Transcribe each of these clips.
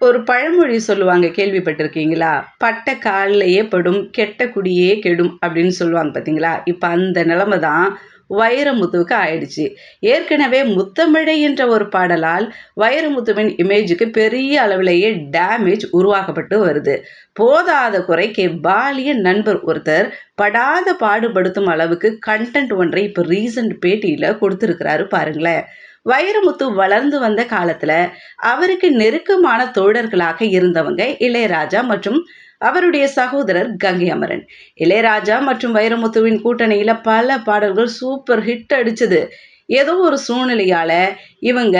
ஒரு பழமொழி சொல்லுவாங்க கேள்விப்பட்டிருக்கீங்களா? பட்ட காலிலேயே படும் கெட்ட குடியே கெடும் அப்படின்னு சொல்லுவாங்க பார்த்தீங்களா இப்போ அந்த நிலமை தான் வைரமுத்துவுக்கு ஆயிடுச்சு. ஏற்கனவே முத்தமிழை என்ற ஒரு பாடலால் வைரமுத்துவின் இமேஜுக்கு பெரிய அளவிலேயே டேமேஜ் உருவாக்கப்பட்டு வருது. போதாத குறைக்கு பாலிய நண்பர் ஒருத்தர் படாத பாடுபடுத்தும் அளவுக்கு கண்டென்ட் ஒன்றை இப்போ ரீசன்ட் பேட்டியில் கொடுத்துருக்கிறாரு பாருங்களேன். வைரமுத்து வளர்ந்து வந்த காலத்தில் அவருக்கு நெருக்கமான தோழர்களாக இருந்தவங்க இளையராஜா மற்றும் அவருடைய சகோதரர் கங்கை அமரன் இளையராஜா மற்றும் வைரமுத்துவின் கூட்டணியில பல பாடல்கள் சூப்பர் ஹிட் அடிச்சது. ஏதோ ஒரு சூழ்நிலையால இவங்க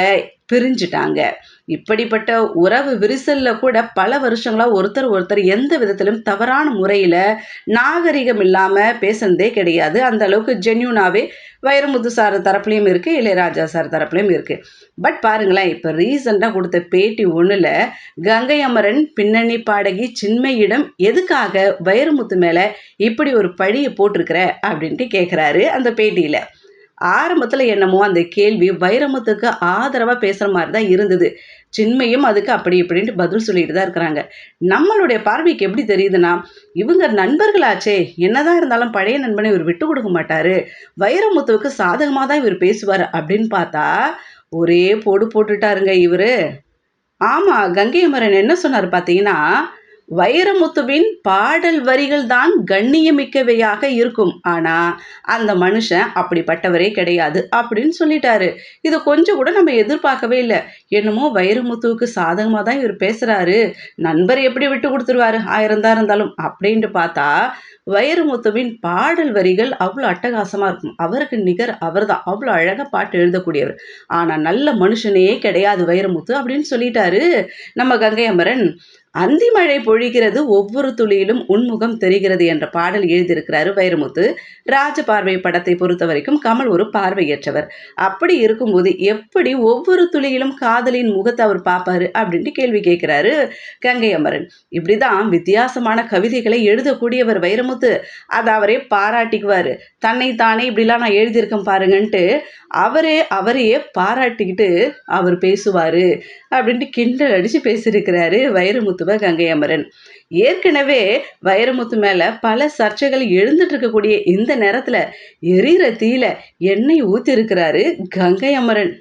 பிரிஞ்சுட்டாங்க. இப்படிப்பட்ட உறவு விரிசல்ல கூட பல வருஷங்களா ஒருத்தர் ஒருத்தர் எந்த விதத்திலும் தவறான முறையில நாகரிகம் இல்லாம பேசுனதே கிடையாது. அந்த அளவுக்கு ஜென்யூனாவே வைரமுத்து சார் தரப்புலையும் இருக்கு இளையராஜா சார் தரப்புலையும் இருக்கு. பட் பாருங்களேன் இப்போ ரீசெண்டாக கொடுத்த பேட்டி ஒன்றில் கங்கை அமரன் பின்னணி பாடகி சின்மையிடம் எதுக்காக வைரமுத்து மேலே இப்படி ஒரு பழியை போட்டிருக்கிற அப்படின்ட்டு கேட்குறாரு அந்த பேட்டியில். ஆரம்பத்தில் என்னமோ அந்த கேள்வி வைரமுத்துக்கு ஆதரவாக பேசுகிற மாதிரி தான் இருந்தது. சின்மையும் அதுக்கு அப்படி இப்படின்ட்டு பதில் சொல்லிட்டு தான் இருக்கிறாங்க. நம்மளுடைய பார்வைக்கு எப்படி தெரியுதுன்னா இவங்க நண்பர்களாச்சே என்னதான் இருந்தாலும் பழைய நண்பனை இவர் விட்டு கொடுக்க மாட்டாரு. வைரமுத்துவுக்கு சாதகமாக தான் இவர் பேசுவார் அப்படின்னு பார்த்தா ஒரே போடு போட்டுட்டாருங்க இவர். ஆமாம் கங்கை அமரன் என்ன சொன்னார் பார்த்தீங்கன்னா வைரமுத்துவின் பாடல் வரிகள் தான் கண்ணியமிக்கவையாக இருக்கும். ஆனால் அந்த மனுஷன் அப்படிப்பட்டவரே கிடையாது அப்படின்னு சொல்லிட்டாரு. இதை கொஞ்சம் கூட நம்ம எதிர்பார்க்கவே இல்லை. என்னமோ வைரமுத்துவுக்கு சாதகமாக தான் இவர் பேசுகிறாரு நண்பர் எப்படி விட்டு கொடுத்துருவாரு? ஆயிரம் தான் இருந்தாலும். அப்படின்ட்டு பார்த்தா வைரமுத்துவின் பாடல் வரிகள் அவ்வளோ அட்டகாசமாக இருக்கும். அவருக்கு நிகர் அவர் தான் அவ்வளோ அழகாக பாட்டு எழுதக்கூடியவர். ஆனால் நல்ல மனுஷனே கிடையாது வைரமுத்து அப்படின்னு சொல்லிட்டாரு நம்ம கங்கை அமரன் அந்தி மழை பொழிகிறது ஒவ்வொரு துளியிலும் உன்முகம் தெரிகிறது என்ற பாடல் எழுதியிருக்கிறாரு வைரமுத்து ராஜ பார்வை படத்தை பொறுத்த வரைக்கும் கமல் ஒரு பார்வையற்றவர். அப்படி இருக்கும்போது எப்படி ஒவ்வொரு துளியிலும் காதலின் முகத்தை அவர் பார்ப்பாரு அப்படின்ட்டு கேள்வி கேட்கிறாரு கங்கை அமரன் இப்படிதான் வித்தியாசமான கவிதைகளை எழுதக்கூடியவர் வைரமுத்து அதை அவரே பாராட்டிக்குவார். தன்னை தானே இப்படிலாம் நான் எழுதியிருக்கேன் பாருங்கன்ட்டு அவரே அவரையே பாராட்டிக்கிட்டு அவர் பேசுவார் அப்படின்ட்டு கிண்டல் அடித்து பேசியிருக்கிறாரு வைரமுத்துவ கங்கை அமரன் ஏற்கனவே வைரமுத்து மேலே பல சர்ச்சைகள் எழுந்துட்டு இருக்கக்கூடிய இந்த நேரத்தில் எரியிற தீயில எண்ணெய் ஊற்றிருக்கிறாரு கங்கை அமரன்